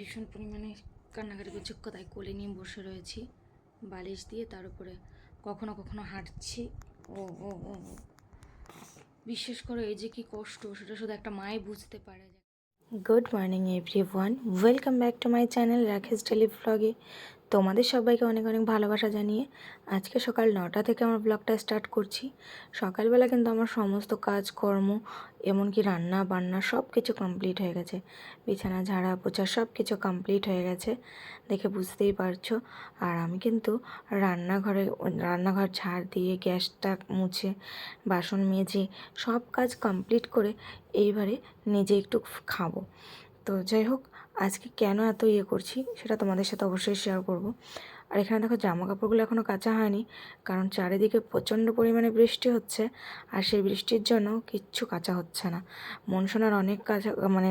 ভীষণ পরিমাণে কান্নাকাটি করছে। কোথায় কোলে নিয়ে বসে রয়েছি, বালিশ দিয়ে তার উপরে কখনো কখনো হাঁটছি। ও ও ও। বিশ্বাস করো এই যে কি কষ্ট, সেটা শুধু একটা মায় বুঝতে পারে good morning everyone welcome back to my channel Rakesh daily ব্লগে তোমাদের সবাইকে অনেক অনেক ভালোবাসা জানিয়ে আজকে সকাল নটা থেকে আমার ব্লগটা স্টার্ট করছি। সকালবেলা কিন্তু আমার সমস্ত কাজকর্ম, এমনকি রান্না, বান্না সব কিছু কমপ্লিট হয়ে গেছে। বিছানা, ঝাড়া, পোছা সব কিছু কমপ্লিট হয়ে গেছে, দেখে বুঝতেই পারছ। আর আমি কিন্তু রান্নাঘরে, রান্নাঘর ঝাড় দিয়ে, গ্যাসটা মুছে, বাসন মেজে সব কাজ কমপ্লিট করে এইবারে নিজে একটু খাব। তো যাই হোক, আজকে কেন এত ইয়ে করছি সেটা তোমাদের সাথে অবশ্যই শেয়ার করব। আর এখানে দেখো জামা কাপড়গুলো এখনও কাঁচা হয়নি, কারণ চারিদিকে প্রচণ্ড পরিমাণে বৃষ্টি হচ্ছে, আর সেই বৃষ্টির জন্য কিচ্ছু কাঁচা হচ্ছে না। মনসোনার অনেক কাঁচা মানে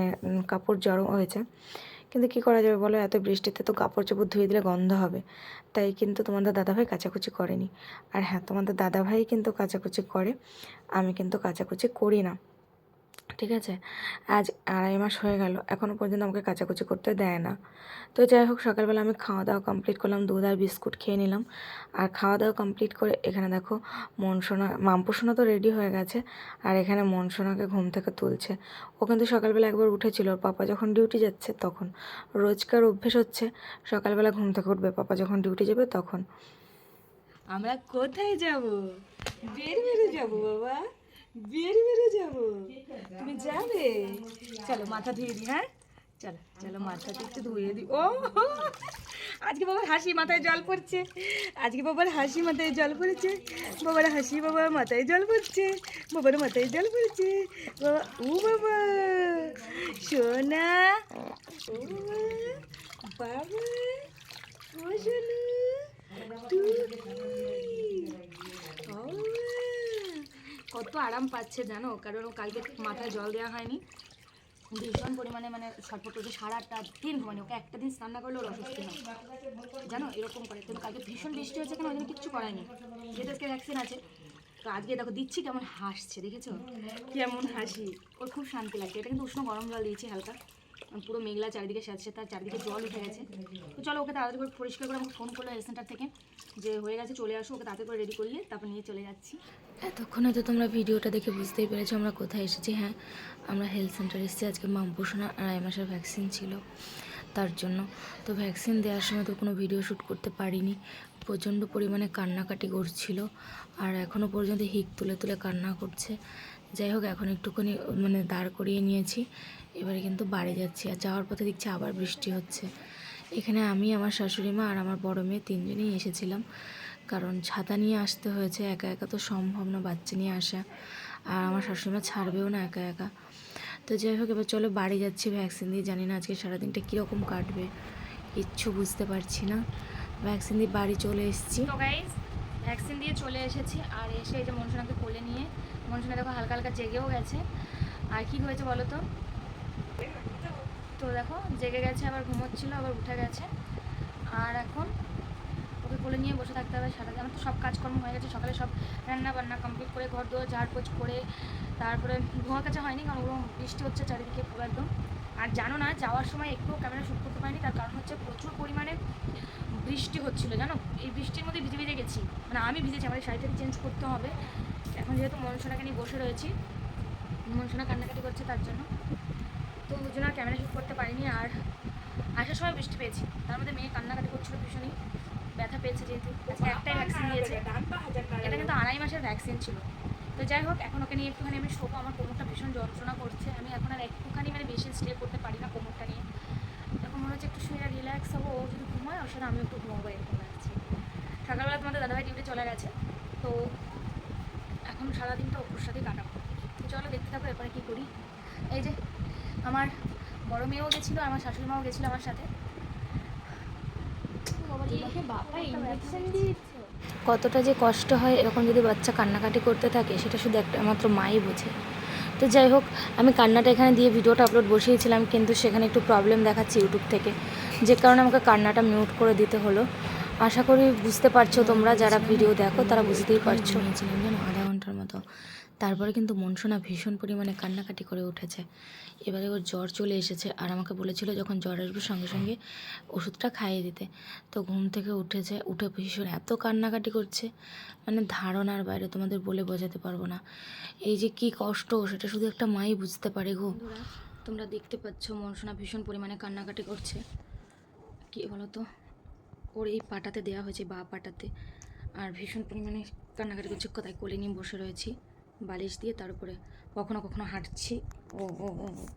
কাপড় জড়ো হয়েছে। কিন্তু কি করা যাবে বলো, এত বৃষ্টিতে তো কাপড় চোপড় ধুয়ে দিলে গন্ধ হবে। তাই কিন্তু তোমাদের দাদাভাই কাচাকুচি করেনি। আর হ্যাঁ তোমাদের দাদাভাই কিন্তু কাচাকুচি করে, আমি কিন্তু কাচাকুচি করি না। ঠিক আছে? আজ আড়াই মাস হয়ে গেল এখনও পর্যন্ত আমাকে কাচাকুচি করতে দেয় না। তো যাই হোক, সকালবেলা আমি খাওয়া দাওয়া কমপ্লিট করলাম, দুধ আর বিস্কুট খেয়ে নিলাম। আর খাওয়া দাওয়া কমপ্লিট করে এখানে দেখো, মনসোনা, মাম্পুসোনা তো রেডি হয়ে গেছে, আর এখানে মনসোনাকে ঘুম থেকে তুলছে। ও কিন্তু সকালবেলা একবার উঠেছিল পাপা যখন ডিউটি যাচ্ছে তখন। রোজকার অভ্যেস হচ্ছে, সকালবেলা ঘুম থেকে উঠবে, পাপা যখন ডিউটি যাবে তখন। আমরা কোথায় যাব? বের বেরে যাব, বাবা। বের বেরে যাব। তুমি চলো মাথা ধুয়ে দিই হ্যাঁ? চলো চলো মাথাটা একটু ধুয়ে দিই। ও, আজকে বাবার হাসি মাথায় জল পড়ছে। আজকে বাবার হাসি মাথায় জল পড়ছে। বাবার হাসি বাবার মাথায় জল পড়ছে। বাবার মাথায় জল পড়ছে। বাবা, ও বাবা, সোনা বাবা ও সোনা কত আরাম পাচ্ছে জানো? কারণ ও কালকে মাথায় জল দেওয়া হয়নি। ভীষণ পরিমাণে মানে ছটফট করছে সারাটা দিন মানে ওকে একটা দিন স্নান না করলে ওর অসুস্থ হয়। জানো? এরকম করে। কিন্তু কালকে ভীষণ বৃষ্টি হয়েছে কেন? ওই কিচ্ছু করায়নি যেহেতু আজকে ভ্যাকসিন আছে, তো আজকে দেখো দিচ্ছি কেমন হাসছে, দেখেছ? কেমন হাসি। ওর খুব শান্তি লাগছে। এটা কিন্তু উষ্ণ গরম জল দিয়েছি হালকা। পুরো মেঘলা চারিদিকে সাথে তার চারিদিকে জল উঠে গেছে। তো চলো ওকে তাড়াতাড়ি করে পরিষ্কার করে আমাকে ফোন করল হেলথ সেন্টার থেকে যে হয়ে গেছে, চলে আসো, ওকে তাড়াতাড়ি করে রেডি করলে তারপর নিয়ে চলে যাচ্ছি। এতক্ষণে তো তোমরা ভিডিওটা দেখে বুঝতেই পেরেছ আমরা কোথায় এসেছি হ্যাঁ? আমরা হেলথ সেন্টার এসেছি, আজকে মাম্পোষণা আড়াই মাসের ভ্যাকসিন ছিল। তার জন্য। তো ভ্যাকসিন দেওয়ার সময় তো কোনো ভিডিও শ্যুট করতে পারিনি। প্রচণ্ড পরিমাণে কান্নাকাটি করছিল। আর এখনও পর্যন্ত হিক তুলে তুলে কান্না করছে। যাই হোক, এখন একটুখানি মানে দাঁড় করিয়ে নিয়েছি। এবারে কিন্তু বাড়ি যাচ্ছি। আর যাওয়ার পথে দেখছি আবার বৃষ্টি হচ্ছে। এখানে আমি, আমার শাশুড়ি মা আর আমার বড় মেয়ে তিনজনেই এসেছিলাম। কারণ ছাতা নিয়ে আসতে হয়েছে। একা একা তো সম্ভব না বাচ্চা নিয়ে আসা। আর আমার শাশুড়ি মা ছাড়বেও না একা একা। তো যাই হোক, এবার চলো বাড়ি যাচ্ছি ভ্যাকসিন দিয়ে। জানি না আজকে সারাদিনটা কীরকম কাটবে, কিচ্ছু বুঝতে পারছি না। ভ্যাকসিন দিয়ে বাড়ি চলে এসেছি। ভ্যাকসিন দিয়ে চলে এসেছি। আর এসে এই যে মনসোনাকে কোলে নিয়ে, মনসোনা দেখো হালকা হালকা জেগেও গেছে। আর কি হয়েছে বলো তো? তো দেখো, জেগে গেছে, আবার ঘুমোচ্ছিল, আবার উঠে গেছে। আর এখন কোলে নিয়ে বসে থাকতে হবে সারা আমার তো সব কাজকর্ম হয়ে গেছে, সকালে সব রান্না বান্না কমপ্লিট করে, ঘর দোর ঝাড়পোছ করে, তারপরে ধোঁয়া কাচা হয়নি কারণ ওরকম বৃষ্টি হচ্ছে চারিদিকে পুরো একদম। আর জানো না, যাওয়ার সময় একটু ক্যামেরা শ্যুট করতে পারিনি, তার কারণ হচ্ছে প্রচুর পরিমাণে বৃষ্টি হচ্ছিল, জানো? এই বৃষ্টির মধ্যে ভিজে ভিজে গেছি। মানে আমি ভিজেছি আমার শাড়িটা চেঞ্জ করতে হবে। এখন যেহেতু মনসোনাকে নিয়ে বসে রয়েছি, মনসোনা কান্নাকাটি করছে তার জন্য। তো ওই জন্য ক্যামেরা শ্যুট করতে পারিনি, আর আসার সময় বৃষ্টি পেয়েছি। তার মধ্যে মেয়ে কান্নাকাটি করছিল ভীষণই। ব্যথা পেয়েছে যেহেতু আজকে একটাই ভ্যাকসিন দিয়েছে। এটা কিন্তু আড়াই মাসের ভ্যাকসিন ছিল। তো যাই হোক এখন ওকে নিয়ে একটুখানি আমি শোবো আমার কোমরটা ভীষণ যন্ত্রণা করছে। আমি এখন আর একটুখানি মানে বেশি স্টে করতে পারি না কোমরটা নিয়ে। এখন মনে হচ্ছে একটু শুয়ে রিল্যাক্স হব ও যদি ঘুমায় ওর সাথে আমি একটু ঘুমাবো এরকম লাগছে। সকালবেলা তোমাদের দাদাভাই ডিউটি চলে গেছে। তো এখন সারাদিনটা ওর সাথেই কাটাবো। তো চলো দেখতে থাকো এরপরে কী করি। এই যে আমার বড় মেয়েও গেছিল আমার শাশুড়ি মাও গেছিল আমার সাথে। কতটা যে কষ্ট হয় এরকম যদি বাচ্চা কান্নাকাটি করতে থাকে, সেটা শুধু একটা মাত্র মাই বোঝে। তো যাই হোক, আমি কান্নাটা এখানে দিয়ে ভিডিওটা আপলোড বসিয়েছিলাম, কিন্তু সেখানে একটু প্রবলেম দেখাচ্ছে ইউটিউব থেকে। যে কারণে আমাকে কান্নাটা মিউট করে দিতে হলো। আশা করি বুঝতে পারছ তোমরা যারা ভিডিও দেখো তারা বুঝতেই পারছ। নিয়েছিলাম জানো? আধা ঘণ্টার মতো। তারপরে কিন্তু মনসোনা ভীষণ পরিমাণে কান্নাকাটি করে উঠেছে। এবারে ওর জ্বর চলে এসেছে আর আমাকে বলেছিল যখন জ্বর আসবে সঙ্গে সঙ্গে ওষুধটা খাইয়ে দিতে। তো ঘুম থেকে উঠেছে উঠে ভীষণ এত কান্নাকাটি করছে। মানে ধারণার বাইরে তোমাদের বলে বোঝাতে পারব না। এই যে কি কষ্ট সেটা শুধু একটা মাই বুঝতে পারে গো। তোমরা দেখতে পাচ্ছ মনসোনা ভীষণ পরিমাণে কান্নাকাটি করছে। কি বলতো ওর এই পাটাতে দেওয়া হয়েছে বা পাটাতে। আর ভীষণ পরিমাণে কান্নাকাটি করছে। কোথায় কোলে নিয়ে বসে রয়েছি। বালিশ দিয়ে তার উপরে কখনো কখনো হাঁটছি। ও ও ও।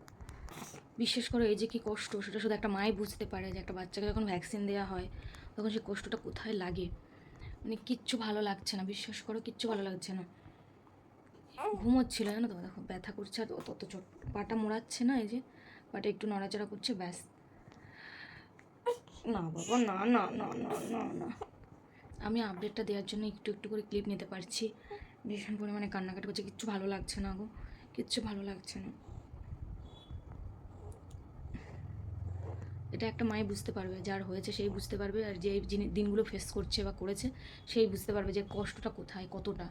বিশ্বাস করো এই যে কি কষ্ট, সেটা শুধু একটা মাই বুঝতে পারে যে একটা বাচ্চাকে যখন ভ্যাকসিন দেওয়া হয়, তখন সেই কষ্টটা কোথায় লাগে? মানে কিচ্ছু ভালো লাগছে না। বিশ্বাস করো, কিচ্ছু ভালো লাগছে না। ঘুমোচ্ছিল, জানো তো? দেখো, ব্যথা করছে আর তত চোট। পাটা মোড়াচ্ছে না এই যে। পাটা একটু নড়াচড়া করছে, ব্যাস। না বাবা না না না না না না। আমি আপডেটটা দেওয়ার জন্য একটু একটু করে ক্লিপ নিতে পারছি। ভীষণ পরিমাণে কান্নাকাটি করছে কিচ্ছু ভালো লাগছে না গো। কিচ্ছু ভালো লাগছে না। এটা একটা মাই বুঝতে পারবে যার হয়েছে সেই বুঝতে পারবে আর যে দিনগুলো ফেস করছে বা করেছে সেই বুঝতে পারবে যে কষ্টটা কোথায় কতটা।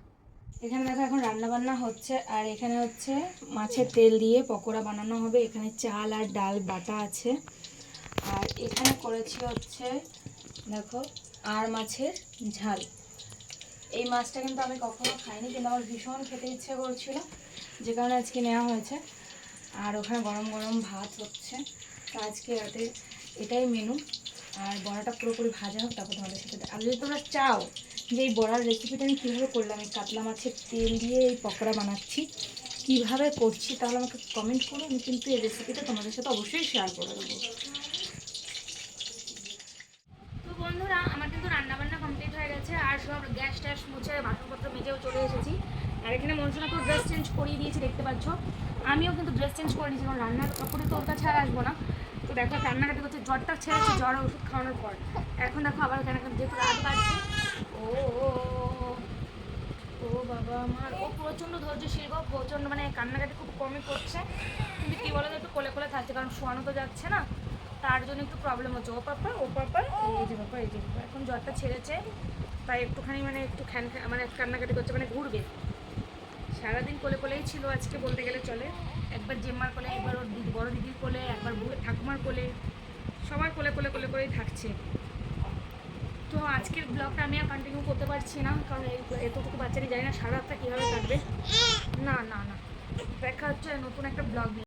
এখানে দেখো এখন রান্না বান্না হচ্ছে আর এখানে হচ্ছে মাছের তেল দিয়ে পকোড়া বানানো হবে। এখানে চাল আর ডাল বাটা আছে। করেছি হচ্ছে, দেখো, আর মাছের ঝাল। এই মাছটা কিন্তু আমি কখনো খাইনি, কিন্তু আমার ভীষণ খেতে ইচ্ছে করছিল, যে কারণে আজকে নেওয়া হয়েছে। আর ওখানে গরম গরম ভাত হচ্ছে, তো আজকে রাতে এটাই মেনু আর বড়াটা পুরোপুরি ভাজা হোক, তারপর তোমাদের সাথে আর যদি তোমরা চাও যে এই বড়ার রেসিপিটা আমি কীভাবে করলাম, এই কাতলা মাছের তেল দিয়ে এই পকোড়া বানাচ্ছি, কীভাবে করছি, তাহলে আমাকে কমেন্ট করো, আমি কিন্তু এই রেসিপিটা তোমাদের সাথে অবশ্যই শেয়ার করে দেবো তো বন্ধুরা আমার কিন্তু রান্না বান্না কমপ্লিট হয়ে গেছে আর সব গ্যাস ট্যাস মুছে বাসনপত্র মেজেও চলে এসেছি। আর এখানে মনসুনাকেও ড্রেস চেঞ্জ করিয়ে দিয়েছি দেখতে পাচ্ছ। আমিও কিন্তু ড্রেস চেঞ্জ করে নিয়েছি কারণ রান্নার কাপড়ে তো ওর কাছে আর আসব না। তো দেখো রান্নাকাটি করছে জ্বরটা ছেড়েছে জ্বর ওষুধ খাওয়ানোর পর। এখন দেখো আবার কেন যেহেতু রাত বাড়ছে ও ও, ও, ও, ও বাবা আমার ও প্রচণ্ড ধৈর্যশীল গো প্রচণ্ড মানে কান্নাকাটি খুব কমই করছে। কিন্তু কী বলো তো একটু কোলে কোলে থাকছে কারণ শোয়ানো তো যাচ্ছে না। তার জন্য একটু প্রবলেম হচ্ছে। ও পাপা ও পাপা, এই যে পাপা, এই যে পাপা। এখন জ্বরটা ছেড়েছে, তাই একটুখানি মানে একটু খ্যান মানে কান্নাকাটি করছে মানে ঘুরবে। সারাদিন কোলে কোলেই ছিল আজকে বলতে গেলে চলে। একবার জেম্মার কোলে, একবার ওর দিদি, বড় দিদির কোলে, একবার ঠাকুমার কোলে। সবার কোলে কোলে কোলে করেই থাকছে। তো আজকের ব্লগটা আমি আর কন্টিনিউ করতে পারছি না, কারণ এই এতটুকু বাচ্চারই জানি না সারা রাতটা কীভাবে কাটবে। না না না। দেখা হচ্ছে নতুন একটা ব্লগ